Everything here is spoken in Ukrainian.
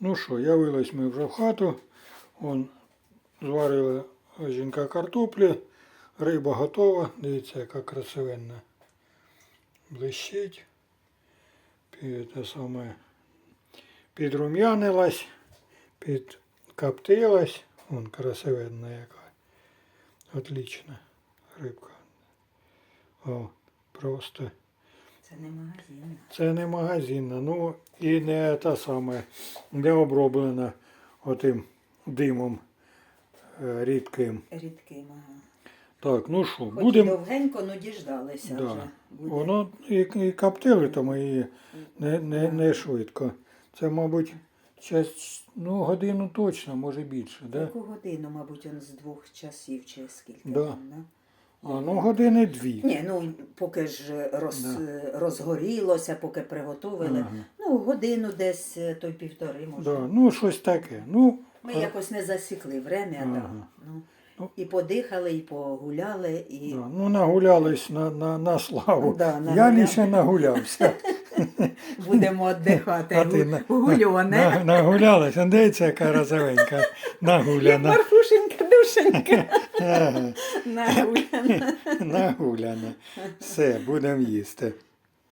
Ну що, явились ми вже в хату. Вон зварила жінка картоплі. Риба готова. Дивіться, яка красивенна. Блищить. Саме, підрум'янилась, підкоптилась. Вон красивенна яка. Отлічна рибка. О, просто. Це не магазин. Це не магазинна, ну і не та саме, не оброблена отим димом е, рідким. Ага. Так, ну що, Хоч і будемо. довгенько, ну діждалися Да. вже. Буде. Воно і, і коптили то ми не, не, не швидко. Це, мабуть, час, ну, годину точно, може більше, да? Яку годину, мабуть, он з двох часів чи скільки Да. там, да? А ну години дві. Ні, ну поки ж роз, Да. розгорілося, поки приготовили. Ага. Ну, годину десь е, той півтори може. Да, ну щось таке. Ну, Ми а- якось не засікли время, Ага. да. ну, Ну. і подихали, і погуляли, і да, ну нагулялись на, на, на славу. Да, Я нагуляли. лише нагулявся. будемо віддихати. А ти на, Гульоне. на, нагулялась, а дивіться, яка розовенька, нагуляна. Марфушенька, душенька. Нагуляна. Нагуляна. Все, будемо їсти.